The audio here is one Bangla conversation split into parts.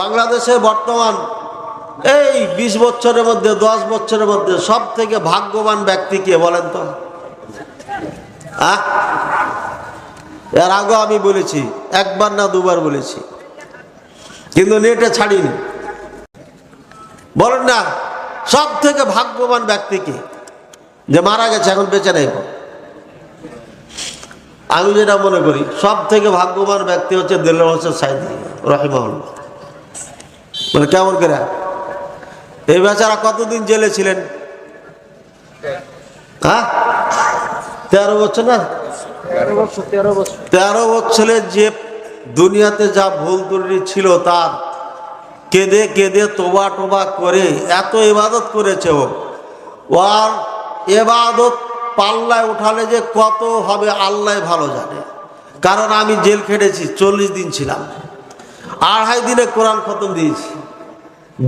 বাংলাদেশে বর্তমান এই বিশ বছরের মধ্যে, দশ বছরের মধ্যে সব থেকে ভাগ্যবান ব্যক্তি কে বলেন তো? এর আগেও আমি বলেছি, একবার না দুবার বলেছি, কিন্তু নেটে ছাড়িনি। বলেন না সব থেকে ভাগ্যবান ব্যক্তিকে যে মারা গেছে, এখন বেঁচে নেই। আমি যেটা মনে করি সব থেকে ভাগ্যবান ব্যক্তি হচ্ছে দিল্লা হোসেন সাইদি রহিমউল্লাহ মানে কেমন করে? এই বেচারা কতদিন জেলে ছিলেন? হ্যাঁ? তেরো বছর না? তেরো বছর যে দুনিয়াতে যা ভুল ত্রুটি ছিল তার কেঁদে কেঁদে তোবা টোবা করে এত ইবাদত করেছে ও। আর এবাদত পাল্লায় উঠালে যে কত হবে আল্লাহ ভালো জানে। কারণ আমি জেল খেটেছি চল্লিশ দিন ছিলাম। আড়াই দিনে কোরআন খতম দিয়েছি।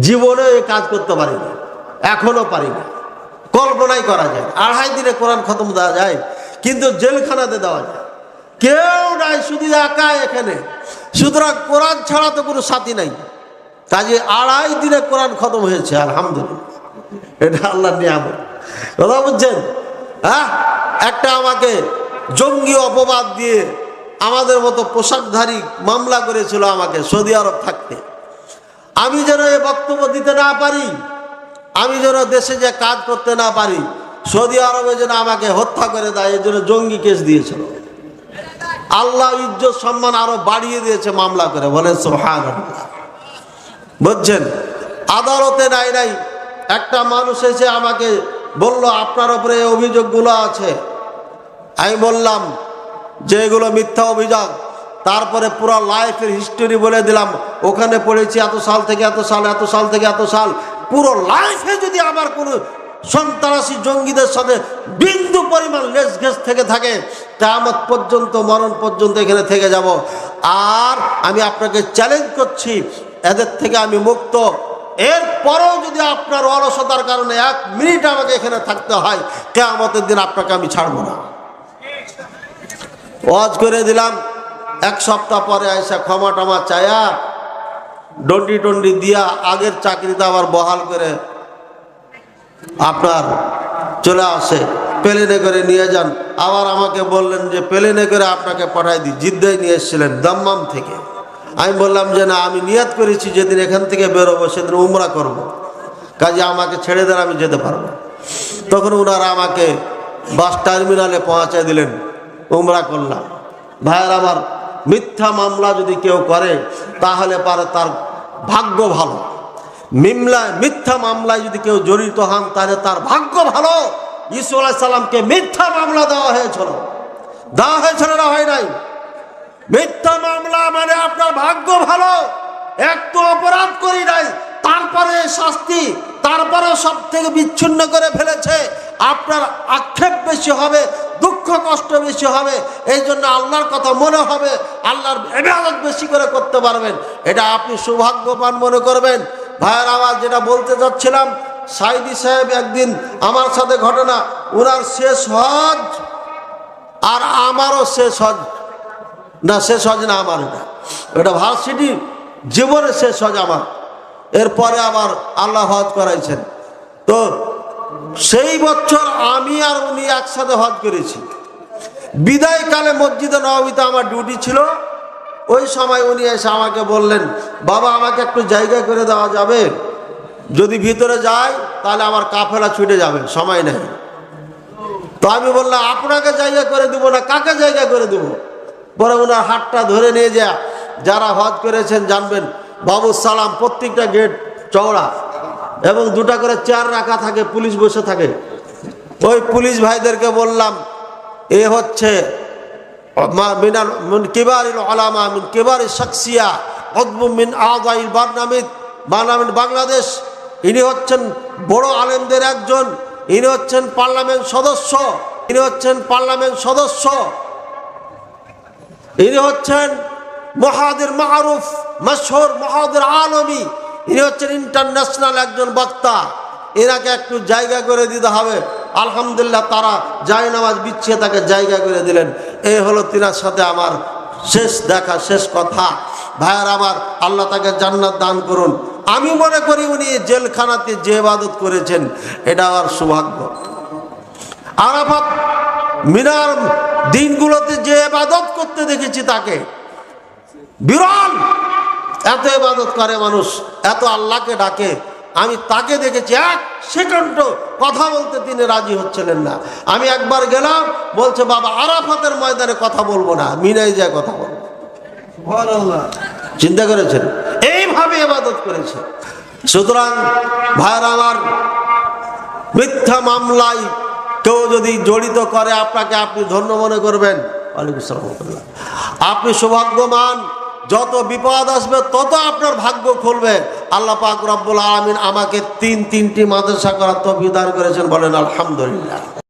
জীবনে কাজ করতে পারিনি এখনও পারি না। কল্পনাই করা যায় আড়াই দিনে কোরআন খতম দেওয়া যায়, কিন্তু জেলখানাতে দেওয়া যায়। কেউ নাই, শুধু একা এখানে। সুতরাং কোরআন ছাড়া তো কোনো সাথী নাই। কাজে আড়াই দিনে কোরআন খতম হয়েছে, আলহামদুলিল্লাহ। এটা আল্লাহ নিয়ামত। কথা বুঝছেন? হ্যাঁ? একটা আমাকে জঙ্গি অপবাদ দিয়ে আমাদের মতো পোশাকধারী মামলা করেছিল আমাকে সৌদি আরব থাকতে। আমি যেন এ বক্তব্য দিতে না পারি, আমি যেন দেশে যে কাজ করতে না পারি, সৌদি আরবে যেন আমাকে হত্যা করে দেয় এই জন্য জঙ্গি কেস দিয়েছিল। আল্লাহ ইজ্জত সম্মান আরও বাড়িয়ে দিয়েছে মামলা করে, বলেন সোহান বুঝছেন? আদালতে নাই নাই, একটা মানুষ এসে আমাকে বলল, আপনার এই অভিযোগগুলো আছে। আমি বললাম, যে এগুলো মিথ্যা অভিযোগ। তারপরে পুরো লাইফের হিস্টোরি বলে দিলাম। ওখানে পড়েছি এত সাল থেকে এত সাল এত সাল থেকে এত সাল। পুরো লাইফে যদি আমার কোনো সন্ত্রাসী জঙ্গিদের সাথে বিন্দু পরিমাণ লেস ঘেস থেকে থাকে কামত পর্যন্ত, মরণ পর্যন্ত এখানে থেকে যাব। আর আমি আপনাকে চ্যালেঞ্জ করছি, এদের থেকে আমি মুক্ত। এরপরেও যদি আপনার অলসতার কারণে এক মিনিট আমাকে এখানে থাকতে হয়, কেয়ামতের দিন আপনাকে আমি ছাড়বো না। ওয়াজ করে দিলাম এক সপ্তাহ পরে এসে ক্ষমা টমা চায়া, ডন্ডি টন্ডি দিয়া আগের চাকরিতে আবার বহাল করে আপনার চলে আসে, প্লেনে করে নিয়ে যান। আবার আমাকে বললেন যে, প্লেনে করে আপনাকে পাঠাই দিই। জিদ্দায় নিয়ে এসেছিলেন দাম্মাম থেকে। আমি বললাম যে, না, আমি নিয়াত করেছি, যেদিন এখান থেকে বেরোবো, সেদিন উমরা করব। কাজে আমাকে ছেড়ে দেন, আমি যেতে পারব তখন ওনারা আমাকে বাস টার্মিনালে পৌঁছায় দিলেন, উমরা করলাম। ভাইয়ের আমার মিথ্যা মামলা যদি কেউ করে, তাহলে পারে তার ভাগ্য ভালো। মিমলা, মিথ্যা মামলায় যদি কেউ জড়িত হন, তাহলে তার ভাগ্য ভালো। ইসু আলাহ সাল্লামকে মিথ্যা মামলা দেওয়া হয়েছিল। দেওয়া হয়েছিল না হয় নাই? মিথ্যা মামলা মানে আপনার ভাগ্য ভালো। একটু অপরাধ করি নাই, তারপরে শাস্তি, তারপরে সব থেকে বিচ্ছিন্ন করে ফেলেছে। আপনার আক্ষেপ বেশি হবে কষ্ট বেশি হবে, এই জন্য আল্লাহর কথা মনে হবে, আল্লাহর এবাদত বেশি করে করতে পারবেন। এটা আপনি সৌভাগ্যবান মনে করবেন। ভাইয়ের আওয়াজ যেটা বলতে যাচ্ছিলাম সাইদি সাহেব একদিন আমার সাথে ঘটনা ওনার শেষ হজ, আর আমারও শেষ হজ। না, শেষ হজ না, আমার এটা। এটা ভার্সিটি, জীবনে শেষ হজ আমার। এরপরে আবার আল্লাহ হজ করাইছেন। তো সেই বছর আমি আর উনি একসাথে হজ করেছি। বিদায়কালে মসজিদে নবীতে আমার ডিউটি ছিল। ওই সময় উনি এসে আমাকে বললেন, বাবা, আমাকে একটু জায়গা করে দেওয়া যাবে? যদি ভিতরে যায় তাহলে আমার কাফেলা ছুটে যাবে, সময় নেই। তো আমি বললাম, আপনাকে জায়গা করে দেবো না, কাকে জায়গা করে দেবো? পরে ওনার হাতটা ধরে নিয়ে যা যারা হজ করেছেন জানবেন, বাবু সালাম, প্রত্যেকটা গেট চওড়া এবং দুটা করে চেয়ার রাখা থাকে, পুলিশ বসে থাকে। ওই পুলিশ ভাইদেরকে বললাম এ হচ্ছে বাংলাদেশ। ইনি হচ্ছেন বড় আলেমদের একজন, ইনি হচ্ছেন পার্লামেন্ট সদস্য, ইনি হচ্ছেন পার্লামেন্ট সদস্য। ইনি হচ্ছেন মহাদের মারুফ, মশহুর মহাদের আলমী, ইনি হচ্ছেন ইন্টারন্যাশনাল একজন বক্তা। এনাকে একটু জায়গা করে দিতে হবে। আলহামদুলিল্লাহ তারা জায় নামাজ বিছিয়ে তাকে জায়গা করে দিলেন। এই হলো তিনার সাথে আমার শেষ দেখা, শেষ কথা। ভাইয়ার আমার, আল্লাহ তাকে জান্নাত দান করুন। আমি মনে করি উনি জেলখানাতে যে ইবাদত করেছেন, এটা আমার সৌভাগ্য। আরাফাত মিনার দিনগুলোতে যে ইবাদত করতে দেখেছি তাকে। বিরল! এত ইবাদত করে মানুষ, এত আল্লাহকে ডাকে। আমি তাকে দেখেছি এক সেকেন্ড কথা বলতে তিনি রাজি হচ্ছিলেন না। আমি একবার গেলাম বলছে বাবা আরাফাতের ময়দানে কথা বলব না মিনাই যায় কথা বলব। চিন্তা করেছেন? এইভাবে ইবাদত করেছে। সুতরাং ভাইয়ের আমার মিথ্যা মামলায় কেউ যদি জড়িত করে আপনাকে আপনি ধন্য মনে করবেন। আপনি সৌভাগ্যমান যত বিপদ আসবে তত আপনার ভাগ্য খুলবে। আল্লাহ পাক রব্বুল আলমিন আমাকে তিন তিনটি মাদ্রাসা করার তফিদার করেছেন বলেন আলহামদুলিল্লাহ।